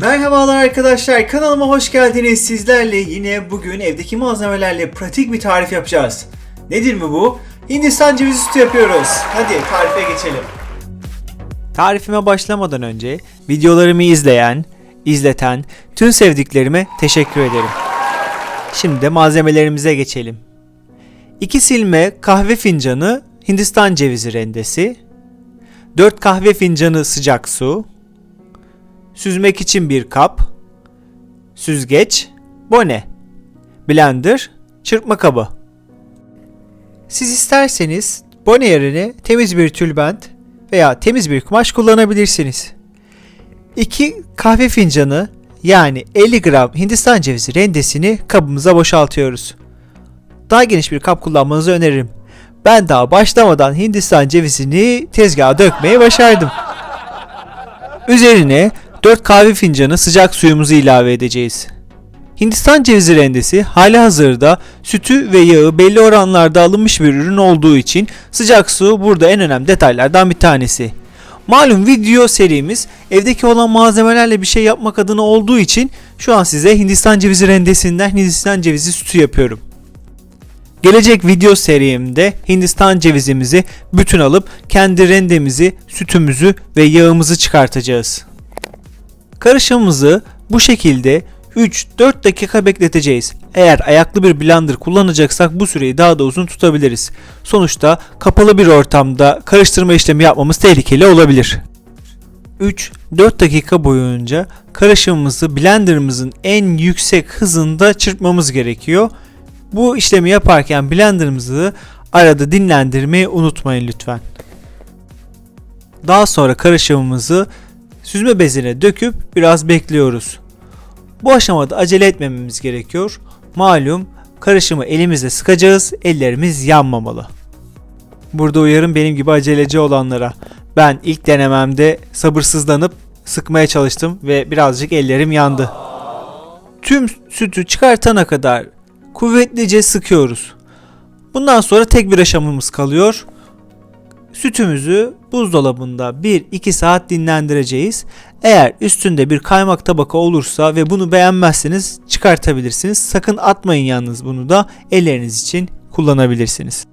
Merhabalar arkadaşlar kanalıma hoş geldiniz. Sizlerle yine bugün evdeki malzemelerle pratik bir tarif yapacağız. Nedir mi bu? Hindistan cevizi sütü yapıyoruz. Hadi tarife geçelim. Tarifime başlamadan önce videolarımı izleyen, izleten tüm sevdiklerime teşekkür ederim. Şimdi de malzemelerimize geçelim. 2 silme kahve fincanı Hindistan cevizi rendesi, 4 kahve fincanı sıcak su, süzmek için bir kap, süzgeç, bone, blender, çırpma kabı. Siz isterseniz bone yerine temiz bir tülbent veya temiz bir kumaş kullanabilirsiniz. 2 kahve fincanı yani 50 gram Hindistan cevizi rendesini kabımıza boşaltıyoruz. Daha geniş bir kap kullanmanızı öneririm. Ben daha başlamadan Hindistan cevizini tezgaha dökmeyi başardım. Üzerine 4 kahve fincanı sıcak suyumuzu ilave edeceğiz. Hindistan cevizi rendesi hali hazırda sütü ve yağı belli oranlarda alınmış bir ürün olduğu için sıcak su burada en önemli detaylardan bir tanesi. Malum video serimiz evdeki olan malzemelerle bir şey yapmak adına olduğu için şu an size Hindistan cevizi rendesinden Hindistan cevizi sütü yapıyorum. Gelecek video serimde Hindistan cevizimizi bütün alıp kendi rendemizi, sütümüzü ve yağımızı çıkartacağız. Karışımımızı bu şekilde 3-4 dakika bekleteceğiz. Eğer ayaklı bir blender kullanacaksak bu süreyi daha da uzun tutabiliriz. Sonuçta kapalı bir ortamda karıştırma işlemi yapmamız tehlikeli olabilir. 3-4 dakika boyunca karışımımızı blenderımızın en yüksek hızında çırpmamız gerekiyor. Bu işlemi yaparken blenderımızı arada dinlendirmeyi unutmayın lütfen. Daha sonra karışımımızı süzme bezine döküp biraz bekliyoruz. Bu aşamada acele etmememiz gerekiyor. Malum karışımı elimizle sıkacağız, ellerimiz yanmamalı. Burada uyarım benim gibi aceleci olanlara. Ben ilk denememde sabırsızlanıp sıkmaya çalıştım ve birazcık ellerim yandı. Tüm sütü çıkartana kadar kuvvetlice sıkıyoruz. Bundan sonra tek bir aşamamız kalıyor. Sütümüzü buzdolabında 1-2 saat dinlendireceğiz. Eğer üstünde bir kaymak tabaka olursa ve bunu beğenmezseniz çıkartabilirsiniz. Sakın atmayın yalnız bunu da elleriniz için kullanabilirsiniz.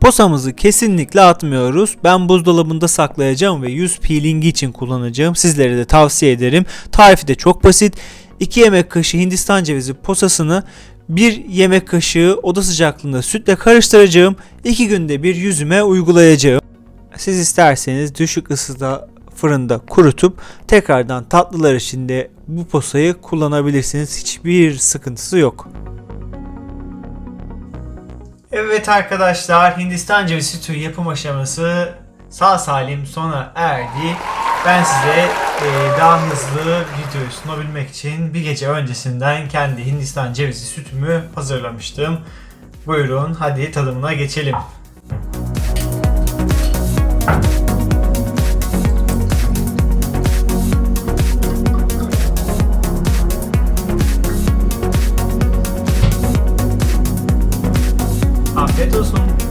Posamızı kesinlikle atmıyoruz. Ben buzdolabında saklayacağım ve yüz peelingi için kullanacağım. Sizlere de tavsiye ederim. Tarifi de çok basit. 2 yemek kaşığı Hindistan cevizi posasını bir yemek kaşığı oda sıcaklığında sütle karıştıracağım. 2 günde bir yüzüme uygulayacağım. Siz isterseniz düşük ısıda fırında kurutup tekrardan tatlılar içinde bu posayı kullanabilirsiniz. Hiçbir sıkıntısı yok. Evet arkadaşlar Hindistan cevizi sütü yapım aşaması sağ salim sona erdi. Ben size e, daha hızlı videoyu sunabilmek için bir gece öncesinden kendi Hindistan cevizi sütümü hazırlamıştım. Buyurun hadi tadımına geçelim. Peterson